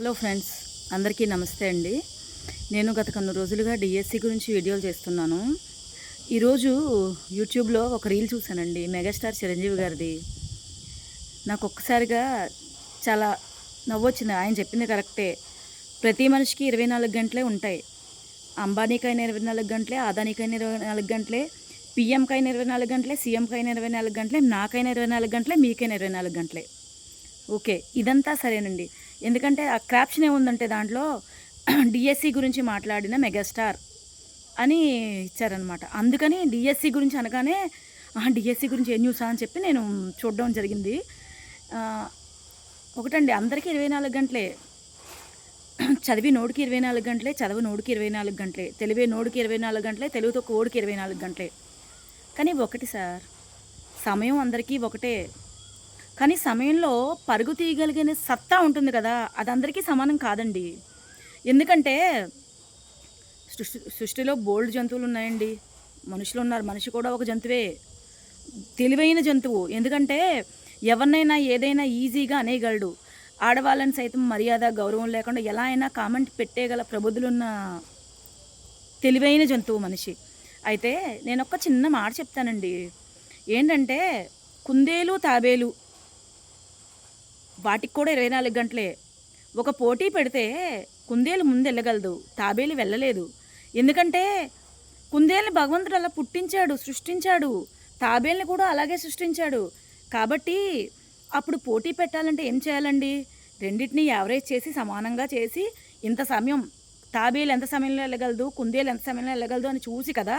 Hello friends అందరికీ నమస్తే అండి. నేను గత కొన్ని రోజులుగా డిఎస్సి గురించి వీడియోలు చేస్తున్నాను. ఈరోజు యూట్యూబ్లో ఒక రీల్ చూశానండి మెగాస్టార్ చిరంజీవి గారిది. నాకు ఒక్కసారిగా చాలా నవ్వొచ్చింది. ఆయన చెప్పింది కరెక్టే. ప్రతి మనిషికి ఇరవై నాలుగు గంటలే ఉంటాయి. అంబానీకైనా ఇరవై నాలుగు గంటలే అదానీకైనా ఇరవై నాలుగు గంటలే పిఎంకైనా ఇరవై నాలుగు గంటలే సీఎంకైనా ఇరవై నాలుగు గంటలే నాకైనా ఇరవై నాలుగు గంటలే మీకైనా ఇరవై నాలుగు గంటలే. ఓకే ఇదంతా సరేనండి. ఎందుకంటే ఆ క్రాప్షన్ ఏముందంటే దాంట్లో డిఎస్సి గురించి మాట్లాడిన మెగాస్టార్ అని ఇచ్చారనమాట అందుకని డిఎస్సి గురించి అనగానే డిఎస్సి గురించి ఏ న్యూసా? అని చెప్పి నేను చూడడం జరిగింది. ఒకటండి అందరికీ ఇరవై నాలుగు గంటలే. చదివి నోడికి ఇరవై నాలుగు గంటలే చదువు నోడికి ఇరవై నాలుగు గంటలే తెలివే నోడికి ఇరవై నాలుగు గంటలే తెలుగుతో కోడికి ఇరవై నాలుగు గంటలే. కానీ ఒకటి సార్ సమయం అందరికీ ఒకటే. కానీ సమయంలో పరుగు తీయగలిగిన సత్తా ఉంటుంది కదా అది అందరికీ సమానం కాదండి. ఎందుకంటే సృష్టి సృష్టిలో బోల్డ్ జంతువులు ఉన్నాయండి. మనుషులు ఉన్నారు. మనిషి కూడా ఒక జంతువే. తెలివైన జంతువు. ఎందుకంటే ఎవరినైనా ఏదైనా ఈజీగా అనేయగలడు. ఆడవాళ్ళని సైతం మర్యాద గౌరవం లేకుండా ఎలా అయినా కామెంట్ పెట్టేయగల ప్రబుద్ధులున్న తెలివైన జంతువు మనిషి. అయితే నేను ఒక చిన్న మాట చెప్తానండి. ఏంటంటే కుందేలు తాబేలు వాటికి కూడా ఇరవై నాలుగు గంటలే. ఒక పోటీ పెడితే కుందేలు ముందు వెళ్ళగలదు తాబేలు వెళ్ళలేదు. ఎందుకంటే కుందేలుని భగవంతుడు అలా పుట్టించాడు సృష్టించాడు. తాబేల్ని కూడా అలాగే సృష్టించాడు. కాబట్టి అప్పుడు పోటీ పెట్టాలంటే ఏం చేయాలండి? రెండింటిని యావరేజ్ చేసి సమానంగా చేసి ఇంత సమయం తాబేలు ఎంత సమయంలో వెళ్ళగలదు కుందేలు ఎంత సమయంలో వెళ్ళగలదు అని చూసి కదా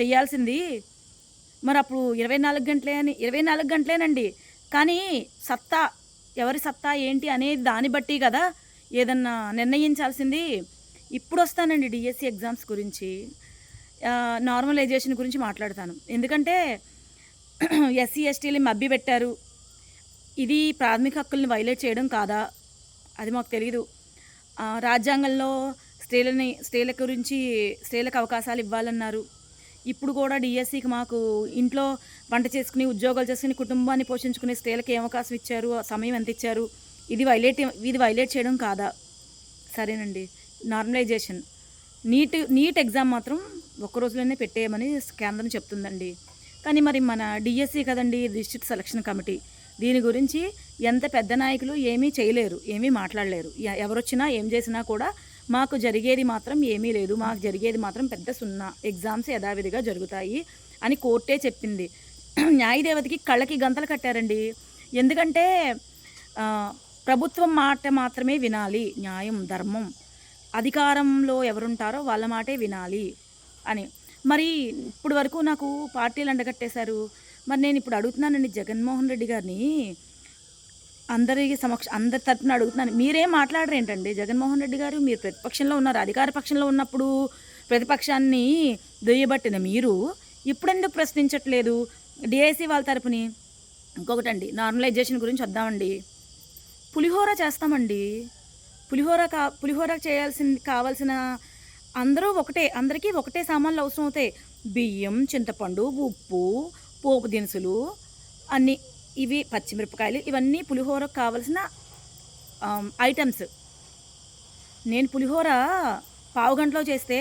చేయాల్సింది. మరి అప్పుడు ఇరవై నాలుగు గంటలే అని ఇరవై నాలుగు గంటలేనండి. కానీ సత్తా ఎవరి సత్తా ఏంటి అనేది దాన్ని బట్టి కదా ఏదన్నా నిర్ణయించాల్సింది. ఇప్పుడు వస్తానండి డిఎస్సి ఎగ్జామ్స్ గురించి. నార్మలైజేషన్ గురించి మాట్లాడతాను. ఎందుకంటే ఎస్సీ ఎస్టీలు మబ్బి పెట్టారు. ఇది ప్రాథమిక హక్కుల్ని వైలేట్ చేయడం కాదా? అది మాకు తెలియదు రాజ్యాంగంలో స్త్రీలని స్త్రీల గురించి స్త్రీలకు అవకాశాలు ఇవ్వాలన్నారు. ఇప్పుడు కూడా డిఎస్సికి మాకు ఇంట్లో వంట చేసుకుని ఉద్యోగాలు చేసుకుని కుటుంబాన్ని పోషించుకునే స్త్రీలకు ఏం అవకాశం ఇచ్చారు ఆ సమయం ఎంత ఇచ్చారు ఇది వైలేట్ ఇది వైలేట్ చేయడం కాదా? సరేనండి. నార్మలైజేషన్ నీట్ నీట్ ఎగ్జామ్ మాత్రం ఒక్క రోజులోనే పెట్టేయమని కేంద్రం చెప్తుందండి. కానీ మరి మన డిఎస్సి కదండి డిస్ట్రిక్ట్ సెలక్షన్ కమిటీ దీని గురించి ఎంత పెద్ద నాయకులు ఏమీ చేయలేరు ఏమీ మాట్లాడలేరు. ఎవరొచ్చినా ఏం చేసినా కూడా మాకు జరిగేది మాత్రం ఏమీ లేదు. మాకు జరిగేది మాత్రం పెద్ద సున్నా. ఎగ్జామ్స్ యథావిధిగా జరుగుతాయి అని కోర్టే చెప్పింది. న్యాయదేవతకి కళ్ళకి గంతలు కట్టారండి. ఎందుకంటే ప్రభుత్వం మాట మాత్రమే వినాలి. న్యాయం ధర్మం. అధికారంలో ఎవరుంటారో వాళ్ళ మాటే వినాలి అని. మరి ఇప్పుడు వరకు నాకు పార్టీలు అండగట్టేశారు. మరి నేను ఇప్పుడు అడుగుతున్నానండి జగన్మోహన్ రెడ్డి గారిని. అందరి సమక్ష అందరి తరపున అడుగుతున్నాను. మీరేం మాట్లాడరు ఏంటండి? జగన్మోహన్ రెడ్డి గారు మీరు ప్రతిపక్షంలో ఉన్నారు. అధికార పక్షంలో ఉన్నప్పుడు ప్రతిపక్షాన్ని దొయ్యబట్టిన మీరు ఇప్పుడెందుకు ప్రశ్నించట్లేదు? డిఐసి వాళ్ళ తరపుని. ఇంకొకటండి నార్మలైజేషన్ గురించి వద్దామండి. పులిహోర చేస్తామండి. పులిహోర కా పులిహోర చేయాల్సింది కావాల్సిన అందరూ ఒకటే అందరికీ ఒకటే సామాన్లు అవసరం అవుతాయి బియ్యం చింతపండు ఉప్పు పోపు దినుసులు అన్నీ ఇవి పచ్చిమిరపకాయలు ఇవన్నీ పులిహోరకు కావాల్సిన ఐటమ్స్ నేను పులిహోర పావు గంటలో చేస్తే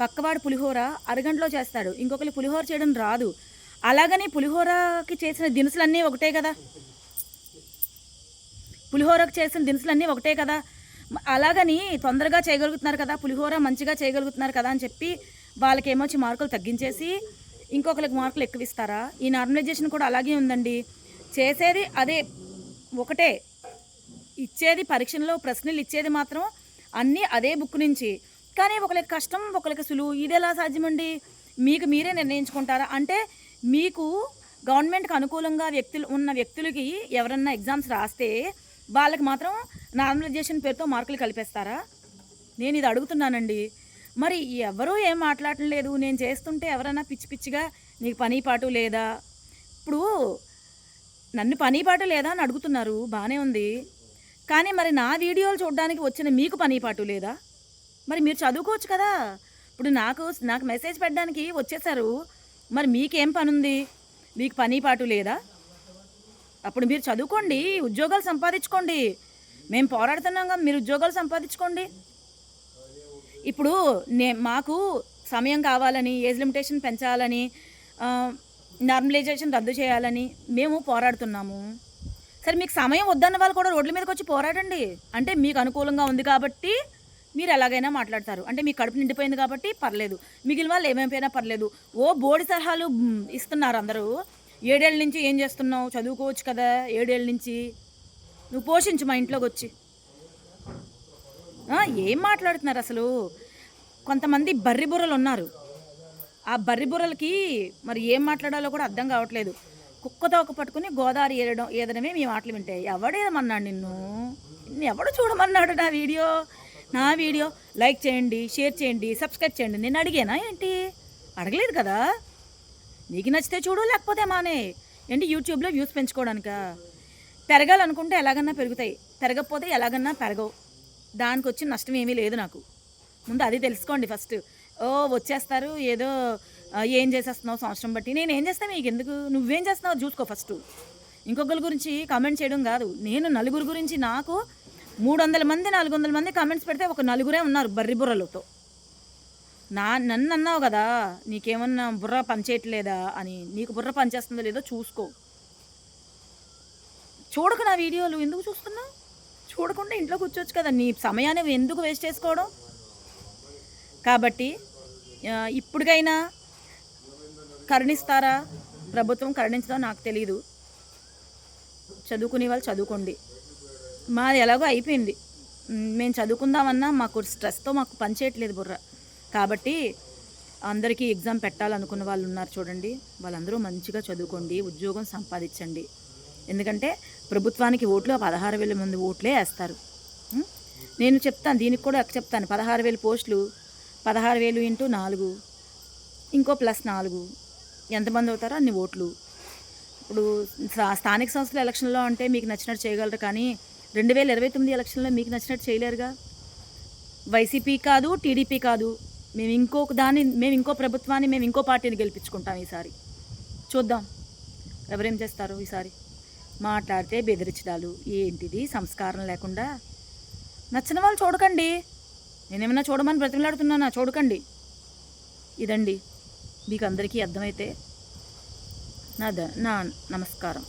పక్కవాడు పులిహోర అరగంటలో చేస్తాడు. ఇంకొకరు పులిహోర చేయడం రాదు. అలాగని పులిహోరకి చేసిన దినుసులన్నీ ఒకటే కదా. పులిహోరకు చేసిన దినుసులన్నీ ఒకటే కదా. అలాగని తొందరగా చేయగలుగుతున్నారు కదా పులిహోర మంచిగా చేయగలుగుతున్నారు కదా అని చెప్పి వాళ్ళకి ఏమొచ్చి మార్కులు తగ్గించేసి ఇంకొకరికి మార్కులు ఎక్కువ ఇస్తారా ఈ నార్మలైజేషన్ కూడా అలాగే ఉందండి. చేసేది అదే ఒకటే. ఇచ్చేది పరీక్షల్లో ప్రశ్నలు ఇచ్చేది మాత్రం అన్నీ అదే బుక్ నుంచి. కానీ ఒకరికి కష్టం ఒకరికి సులువు. ఇది ఎలా సాధ్యమండి? మీకు మీరే నిర్ణయించుకుంటారా? అంటే మీకు గవర్నమెంట్కి అనుకూలంగా వ్యక్తులు ఉన్న వ్యక్తులకి ఎవరన్నా ఎగ్జామ్స్ రాస్తే వాళ్ళకి మాత్రం నార్మలైజేషన్ పేరుతో మార్కులు కలిపేస్తారా? నేను ఇది అడుగుతున్నానండి. మరి ఎవరూ ఏం మాట్లాడటం లేదు నేను చేస్తుంటే ఎవరైనా పిచ్చి పిచ్చిగా నీకు పని పాటు లేదా? ఇప్పుడు నన్ను పని పాటు లేదా అని అడుగుతున్నారు. బాగానే ఉంది. కానీ మరి నా వీడియోలు చూడడానికి వచ్చిన మీకు పని పాటు లేదా? మరి మీరు చదువుకోవచ్చు కదా. ఇప్పుడు నాకు నాకు మెసేజ్ పెట్టడానికి వచ్చేసారు. మరి మీకేం పని ఉంది మీకు పని పాటు లేదా? అప్పుడు మీరు చదువుకోండి ఉద్యోగాలు సంపాదించుకోండి. మేము పోరాడుతున్నాం కదా మీరు ఉద్యోగాలు సంపాదించుకోండి. ఇప్పుడు నే మాకు సమయం కావాలని ఏజ్ లిమిటేషన్ పెంచాలని నార్మలైజేషన్ రద్దు చేయాలని మేము పోరాడుతున్నాము. సరే మీకు సమయం వద్దన్న వాళ్ళు కూడా రోడ్ల మీదకి వచ్చి పోరాడండి. అంటే మీకు అనుకూలంగా ఉంది కాబట్టి మీరు ఎలాగైనా మాట్లాడతారు. అంటే మీ కడుపు నిండిపోయింది కాబట్టి పర్లేదు. మిగిలిన వాళ్ళు ఏమైపోయినా పర్లేదు. ఓ బోడి సలహాలు ఇస్తున్నారు అందరూ. ఏడేళ్ళ నుంచి ఏం చేస్తున్నావు? చదువుకోవచ్చు కదా ఏడేళ్ళ నుంచి. నువ్వు పోషించు మా ఇంట్లోకి వచ్చి. ఏం మాట్లాడుతున్నారు అసలు? కొంతమంది బర్రి బుర్రలు ఉన్నారు. ఆ బర్రిబుర్రలకి మరి ఏం మాట్లాడాలో కూడా అర్థం కావట్లేదు. కుక్కతో ఒక పట్టుకుని గోదావరి ఏరడం ఏదనమే మీ మాటలు వింటే ఎవడేమన్నాడు నిన్ను? నిన్ను ఎవడు చూడమన్నాడు నా వీడియో? నా వీడియో? లైక్ చేయండి షేర్ చేయండి సబ్స్క్రైబ్ చేయండి. నేను అడిగానా ఏంటి? అడగలేదు కదా? నీకు నచ్చితే చూడు లేకపోతే మానే. ఏంటి యూట్యూబ్లో వ్యూస్ పెంచుకోవడానికా? పెరగాలనుకుంటే ఎలాగన్నా పెరుగుతాయి. పెరగకపోతే ఎలాగన్నా పెరగవు. దానికి వచ్చిన నష్టం ఏమీ లేదు నాకు. ముందు అది తెలుసుకోండి ఫస్ట్. ఓ వచ్చేస్తారు. ఏదో ఏం చేసేస్తున్నావు సంవత్సరం బట్టి. నేను ఏం చేస్తాను? మీకు ఎందుకు? నువ్వేం చేస్తున్నావు? చూసుకో ఫస్ట్. ఇంకొకరి గురించి కామెంట్ చేయడం కాదు. నేను నలుగురు గురించి నాకు మూడు వందల మంది నాలుగు వందల మంది కామెంట్స్ పెడితే ఒక నలుగురే ఉన్నారు బర్రి బుర్రలతో. నా నన్ను అన్నావు కదా నీకేమన్నా బుర్ర పనిచేయట్లేదా అని. నీకు బుర్ర పనిచేస్తుందో లేదో చూసుకో. చూడకు నా వీడియోలు. ఎందుకు చూస్తున్నావు? చూడకుండా ఇంట్లో కూర్చోవచ్చు కదా. నీ సమయాన్ని ఎందుకు వేస్ట్ చేసుకోవడం? కాబట్టి ఇప్పుడుకైనా ఇప్పటికైనా కరుణిస్తారా? ప్రభుత్వం కరుణించడం నాకు తెలియదు చదువుకునే వాళ్ళు చదువుకోండి. మాది ఎలాగో అయిపోయింది. మేము చదువుకుందామన్నా మాకు స్ట్రెస్తో మాకు పనిచేయట్లేదు బుర్ర. కాబట్టి అందరికీ ఎగ్జామ్ పెట్టాలనుకున్న వాళ్ళు ఉన్నారు చూడండి. వాళ్ళందరూ మంచిగా చదువుకోండి ఉద్యోగం సంపాదించండి. ఎందుకంటే ప్రభుత్వానికి ఓట్లు పదహారు వేల మంది ఓట్లే వేస్తారు. నేను చెప్తాను దీనికి కూడా చెప్తాను. పదహారు వేలు పోస్టులు పదహారు వేలు ఇంటూ నాలుగు ఇంకో ప్లస్ నాలుగు. ఎంతమంది అవుతారో? అన్ని ఓట్లు. ఇప్పుడు స్థానిక సంస్థల ఎలక్షన్లో అంటే మీకు నచ్చినట్టు చేయగలరు కానీ రెండు వేల ఇరవై తొమ్మిది ఎలక్షన్లో మీకు నచ్చినట్టు చేయలేరుగా? వైసీపీ కాదు టీడీపీ కాదు. మేము ఇంకొక దాన్ని మేము ఇంకో ప్రభుత్వాన్ని మేము ఇంకో పార్టీని గెలిపించుకుంటాం ఈసారి. చూద్దాం. ఎవరేం చేస్తారు ఈసారి? మాట్లాడితే బెదిరించడాలు. ఏంటిది? సంస్కారం లేకుండా? నచ్చిన వాళ్ళు చూడకండి. నేనేమైనా చూడమని బ్రతిమలాడుతున్నానా? చూడకండి. ఇదండి. మీకు అందరికీ అర్థమైతే నా ద నా నమస్కారం.